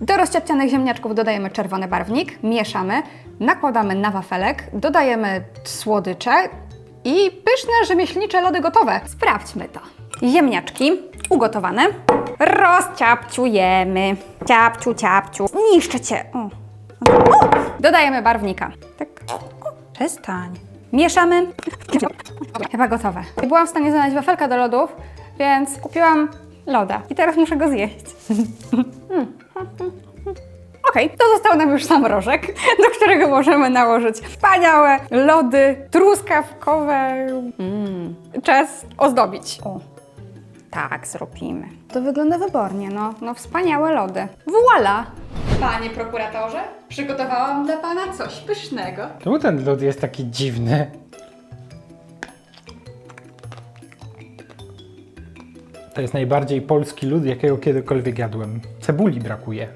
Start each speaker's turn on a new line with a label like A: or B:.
A: Do rozciapcianych ziemniaczków dodajemy czerwony barwnik, mieszamy, nakładamy na wafelek, dodajemy słodycze i pyszne rzemieślnicze lody gotowe. Sprawdźmy to. Ziemniaczki ugotowane. Rozciapciujemy. Ciapciu, ciapciu. Niszczę cię. O. O. Dodajemy barwnika. Tak. Przestań. Mieszamy. Chyba gotowe. Nie byłam w stanie znaleźć wafelka do lodów, więc kupiłam loda. I teraz muszę go zjeść. Okej, to został nam już sam rożek, do którego możemy nałożyć wspaniałe lody truskawkowe. Mm. Czas ozdobić. O, tak zrobimy. To wygląda wybornie, no, no wspaniałe lody. Voila! Panie prokuratorze, przygotowałam dla pana coś pysznego.
B: Czemu ten lód jest taki dziwny? To jest najbardziej polski lód, jakiego kiedykolwiek jadłem. Cebuli brakuje.